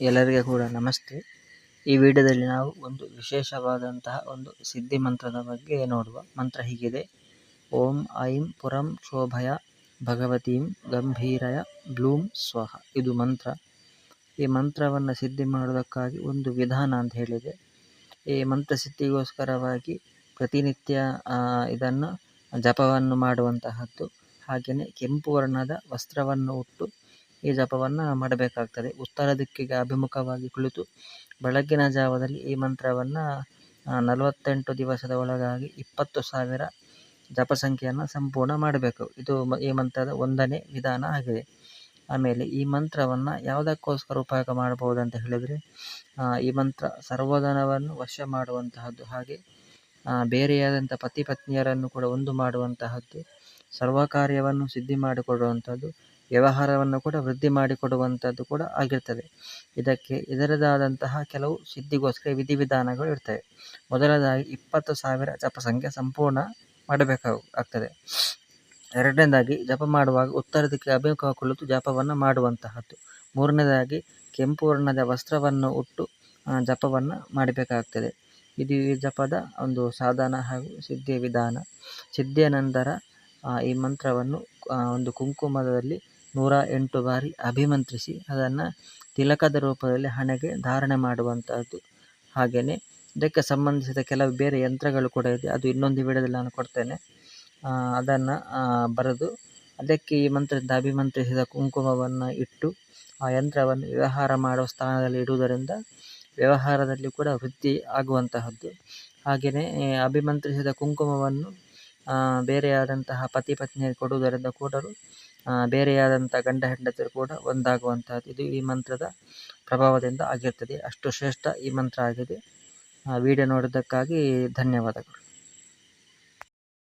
ಎಲ್ಲರಿಗೆ ಕೂಡ ನಮಸ್ತೆ. ಈ ವಿಡಿಯೋದಲ್ಲಿ ನಾವು ಒಂದು ವಿಶೇಷವಾದಂತಹ ಒಂದು ಸಿದ್ಧಿ ಮಂತ್ರದ ಬಗ್ಗೆ ನೋಡುವ ಮಂತ್ರ ಹೀಗಿದೆ. ಓಂ ಐಂ ಪುರಂ ಶೋಭಯ ಭಗವತೀಂ ಗಂಭೀರಯ ಬ್ಲೂಮ್ ಸ್ವಹ. ಇದು ಮಂತ್ರ. ಈ ಮಂತ್ರವನ್ನು ಸಿದ್ಧಿ ಮಾಡೋದಕ್ಕಾಗಿ ಒಂದು ವಿಧಾನ ಅಂತ ಹೇಳಿದೆ. ಈ ಮಂತ್ರ ಸಿದ್ಧಿಗೋಸ್ಕರವಾಗಿ ಪ್ರತಿನಿತ್ಯ ಇದನ್ನು ಜಪವನ್ನು ಮಾಡುವಂತಹದ್ದು, ಹಾಗೆಯೇ ಕೆಂಪು ವರ್ಣದ ವಸ್ತ್ರವನ್ನು ಉಟ್ಟು ಈ ಜಪವನ್ನು ಮಾಡಬೇಕಾಗ್ತದೆ. ಉತ್ತರ ದಿಕ್ಕಿಗೆ ಅಭಿಮುಖವಾಗಿ ಕುಳಿತು ಬೆಳಗ್ಗಿನ ಜಾವದಲ್ಲಿ ಈ ಮಂತ್ರವನ್ನು ನಲವತ್ತೆಂಟು ದಿವಸದ ಒಳಗಾಗಿ ಇಪ್ಪತ್ತು ಸಾವಿರ ಜಪ ಸಂಖ್ಯೆಯನ್ನು ಸಂಪೂರ್ಣ ಮಾಡಬೇಕು. ಇದು ಈ ಮಂತ್ರದ ಒಂದನೇ ವಿಧಾನ ಆಗಿದೆ. ಆಮೇಲೆ ಈ ಮಂತ್ರವನ್ನು ಯಾವುದಕ್ಕೋಸ್ಕರ ಉಪಯೋಗ ಮಾಡಬಹುದು ಅಂತ ಹೇಳಿದರೆ ಈ ಮಂತ್ರ ಸರ್ವಧನವನ್ನು ವಶ ಮಾಡುವಂತಹದ್ದು ಹಾಗೆ ಬೇರೆಯಾದಂಥ ಪತಿ ಪತ್ನಿಯರನ್ನು ಕೂಡ ಒಂದು ಮಾಡುವಂತಹದ್ದು ಸರ್ವ ಕಾರ್ಯವನ್ನು ಸಿದ್ಧಿ ಮಾಡಿಕೊಡುವಂಥದ್ದು ವ್ಯವಹಾರವನ್ನು ಕೂಡ ವೃದ್ಧಿ ಮಾಡಿಕೊಡುವಂಥದ್ದು ಕೂಡ ಆಗಿರ್ತದೆ. ಇದಕ್ಕೆ, ಇದರದಾದಂತಹ ಕೆಲವು ಸಿದ್ಧಿಗೋಸ್ಕರ ವಿಧಿವಿಧಾನಗಳು ಇರ್ತವೆ. ಮೊದಲನೇದಾಗಿ ಇಪ್ಪತ್ತು ಸಾವಿರ ಜಪ ಸಂಖ್ಯೆ ಸಂಪೂರ್ಣ ಮಾಡಬೇಕಾಗ, ಆಗ್ತದೆ. ಎರಡನೇದಾಗಿ ಜಪ ಮಾಡುವಾಗ ಉತ್ತರ ದಿಕ್ಕಿಗೆ ಅಭಿಮುಖ ಕುಳಿತು ಜಪವನ್ನು ಮಾಡುವಂತಹದ್ದು. ಮೂರನೇದಾಗಿ ಕೆಂಪು ವರ್ಣದ ವಸ್ತ್ರವನ್ನು ಉಟ್ಟು ಜಪವನ್ನು ಮಾಡಬೇಕಾಗ್ತದೆ. ಇದು ಜಪದ ಒಂದು ಸಾಧನ ಹಾಗೂ ಸಿದ್ಧಿಯ ವಿಧಾನ. ಸಿದ್ಧಿಯ ನಂತರ ಈ ಮಂತ್ರವನ್ನು ಒಂದು ಕುಂಕುಮದಲ್ಲಿ ನೂರ ಎಂಟು ಬಾರಿ ಅಭಿಮಂತ್ರಿಸಿ ಅದನ್ನು ತಿಲಕದ ರೂಪದಲ್ಲಿ ಹಣೆಗೆ ಧಾರಣೆ ಮಾಡುವಂತಹದ್ದು. ಹಾಗೆಯೇ ಇದಕ್ಕೆ ಸಂಬಂಧಿಸಿದ ಕೆಲವು ಬೇರೆ ಯಂತ್ರಗಳು ಕೂಡ ಇದೆ. ಅದು ಇನ್ನೊಂದು ವಿಡಿಯೋದಲ್ಲಿ ನಾನು ಕೊಡ್ತೇನೆ. ಅದನ್ನು ಬರೆದು ಅದಕ್ಕೆ ಈ ಮಂತ್ರದಿಂದ ಅಭಿಮಂತ್ರಿಸಿದ ಕುಂಕುಮವನ್ನು ಇಟ್ಟು ಆ ಯಂತ್ರವನ್ನು ವ್ಯವಹಾರ ಮಾಡುವ ಸ್ಥಾನದಲ್ಲಿ ಇಡುವುದರಿಂದ ವ್ಯವಹಾರದಲ್ಲಿ ಕೂಡ ವೃದ್ಧಿ ಆಗುವಂತಹದ್ದು. ಹಾಗೆಯೇ ಅಭಿಮಂತ್ರಿಸಿದ ಕುಂಕುಮವನ್ನು ಬೇರೆಯಾದಂತಹ ಪತಿ ಪತ್ನಿಯರು ಕೊಡುವುದರಿಂದ ಕೂಡ ಬೇರೆಯಾದಂಥ ಗಂಡ ಹೆಂಡತಿಯರು ಕೂಡ ಒಂದಾಗುವಂತಹದ್ದು. ಇದು ಈ ಮಂತ್ರದ ಪ್ರಭಾವದಿಂದ ಆಗಿರ್ತದೆ. ಅಷ್ಟು ಶ್ರೇಷ್ಠ ಈ ಮಂತ್ರ ಆಗಿದೆ. ವಿಡಿಯೋ ನೋಡಿದ್ದಕ್ಕಾಗಿ ಧನ್ಯವಾದಗಳು.